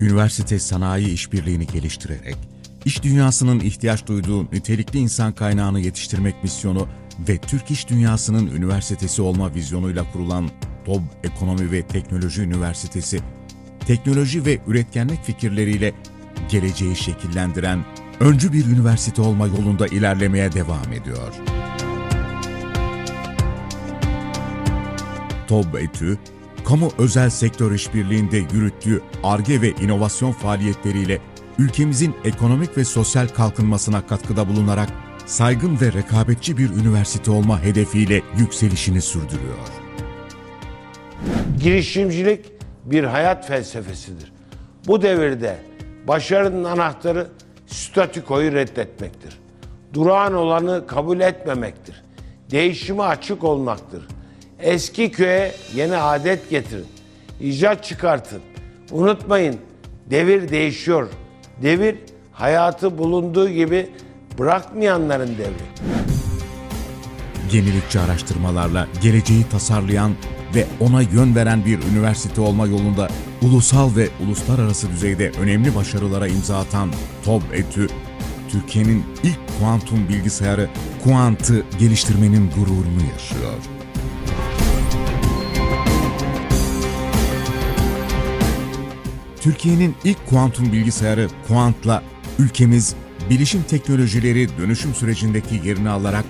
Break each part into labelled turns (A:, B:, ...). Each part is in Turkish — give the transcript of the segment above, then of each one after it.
A: üniversite sanayi işbirliğini geliştirerek, iş dünyasının ihtiyaç duyduğu nitelikli insan kaynağını yetiştirmek misyonu ve Türk İş Dünyası'nın üniversitesi olma vizyonuyla kurulan TOB Ekonomi ve Teknoloji Üniversitesi, teknoloji ve üretkenlik fikirleriyle geleceği şekillendiren öncü bir üniversite olma yolunda ilerlemeye devam ediyor. TOB ETÜ, kamu özel sektör işbirliğinde yürüttüğü ARGE ve inovasyon faaliyetleriyle ülkemizin ekonomik ve sosyal kalkınmasına katkıda bulunarak saygın ve rekabetçi bir üniversite olma hedefiyle yükselişini sürdürüyor.
B: Girişimcilik bir hayat felsefesidir. Bu devirde başarının anahtarı statükoyu reddetmektir. Durağan olanı kabul etmemektir. Değişime açık olmaktır. Eski köye yeni adet getirin. İcat çıkartın. Unutmayın devir değişiyor. Devir hayatı bulunduğu gibi bırakmayanların devri.
A: Yenilikçi araştırmalarla geleceği tasarlayan ve ona yön veren bir üniversite olma yolunda ulusal ve uluslararası düzeyde önemli başarılara imza atan TOB ETÜ, Türkiye'nin ilk kuantum bilgisayarı Kuant'ı geliştirmenin gururunu yaşıyor. Türkiye'nin ilk kuantum bilgisayarı Kuant'la ülkemiz bilişim teknolojileri dönüşüm sürecindeki yerini alarak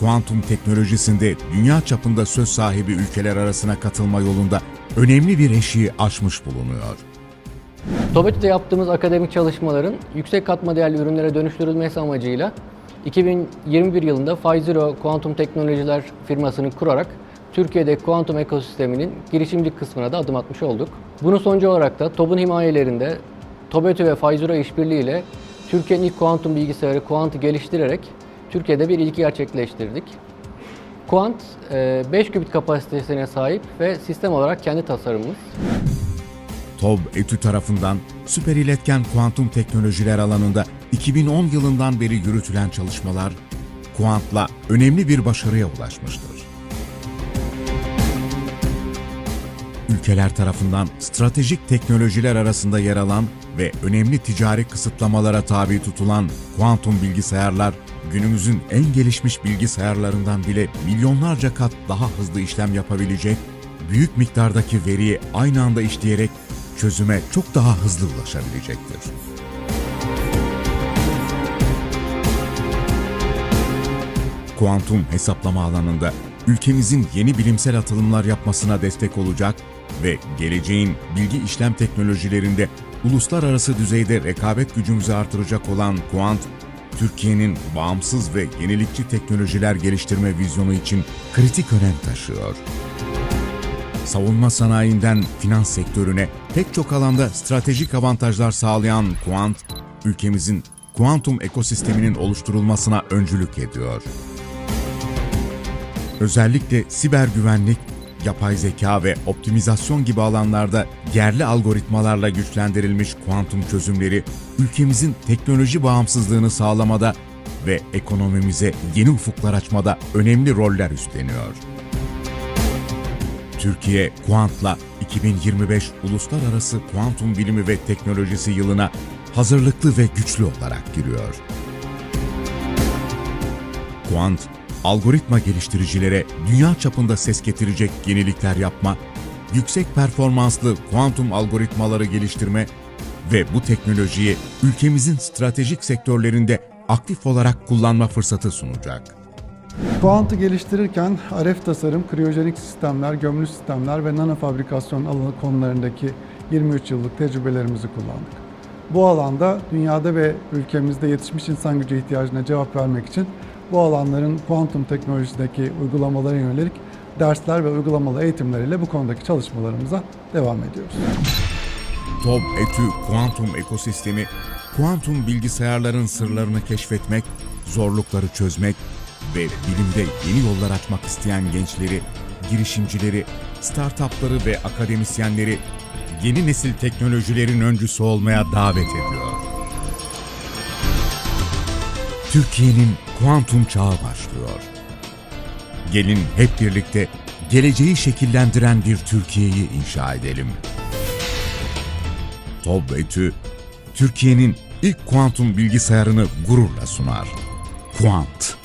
A: kuantum teknolojisinde dünya çapında söz sahibi ülkeler arasına katılma yolunda önemli bir eşiği aşmış bulunuyor.
C: TOBET'te yaptığımız akademik çalışmaların yüksek katma değerli ürünlere dönüştürülmesi amacıyla 2021 yılında Pfizer Kuantum Teknolojiler firmasını kurarak Türkiye'de kuantum ekosisteminin girişimcilik kısmına da adım atmış olduk. Bunun sonucu olarak da TOB'un himayelerinde TOBETÜ ve Pfizer işbirliğiyle Türkiye'nin ilk kuantum bilgisayarı Kuant'ı geliştirerek Türkiye'de bir ilki gerçekleştirdik. Kuant 5 qubit kapasitesine sahip ve sistem olarak kendi tasarımımız.
A: TOB ETÜ tarafından süper iletken kuantum teknolojiler alanında 2010 yılından beri yürütülen çalışmalar Kuant'la önemli bir başarıya ulaşmıştır. Ülkeler tarafından stratejik teknolojiler arasında yer alan ve önemli ticari kısıtlamalara tabi tutulan kuantum bilgisayarlar günümüzün en gelişmiş bilgisayarlarından bile milyonlarca kat daha hızlı işlem yapabilecek, büyük miktardaki veriyi aynı anda işleyerek çözüme çok daha hızlı ulaşabilecektir. Kuantum hesaplama alanında ülkemizin yeni bilimsel atılımlar yapmasına destek olacak ve geleceğin bilgi işlem teknolojilerinde uluslararası düzeyde rekabet gücümüzü artıracak olan Kuant, Türkiye'nin bağımsız ve yenilikçi teknolojiler geliştirme vizyonu için kritik önem taşıyor. Savunma sanayinden finans sektörüne pek çok alanda stratejik avantajlar sağlayan Kuant, ülkemizin kuantum ekosisteminin oluşturulmasına öncülük ediyor. Özellikle siber güvenlik, yapay zeka ve optimizasyon gibi alanlarda yerli algoritmalarla güçlendirilmiş kuantum çözümleri ülkemizin teknoloji bağımsızlığını sağlamada ve ekonomimize yeni ufuklar açmada önemli roller üstleniyor. Türkiye Kuant'la 2025 Uluslararası Kuantum Bilimi ve Teknolojisi yılına hazırlıklı ve güçlü olarak giriyor. Kuant, algoritma geliştiricilere dünya çapında ses getirecek yenilikler yapma, yüksek performanslı kuantum algoritmaları geliştirme ve bu teknolojiyi ülkemizin stratejik sektörlerinde aktif olarak kullanma fırsatı sunacak.
D: Kuant'ı geliştirirken RF tasarım, kriyojenik sistemler, gömülü sistemler ve nano fabrikasyon alanı konularındaki 23 yıllık tecrübelerimizi kullandık. Bu alanda dünyada ve ülkemizde yetişmiş insan gücü ihtiyacına cevap vermek için bu alanların kuantum teknolojisindeki uygulamalara yönelik dersler ve uygulamalı eğitimler ile bu konudaki çalışmalarımıza devam ediyoruz.
A: TOB ETÜ kuantum ekosistemi, kuantum bilgisayarların sırlarını keşfetmek, zorlukları çözmek ve bilimde yeni yollar açmak isteyen gençleri, girişimcileri, startupları ve akademisyenleri yeni nesil teknolojilerin öncüsü olmaya davet ediyor. Türkiye'nin kuantum çağı başlıyor. Gelin hep birlikte geleceği şekillendiren bir Türkiye'yi inşa edelim. TOB ve TÜ, Türkiye'nin ilk kuantum bilgisayarını gururla sunar. Kuant.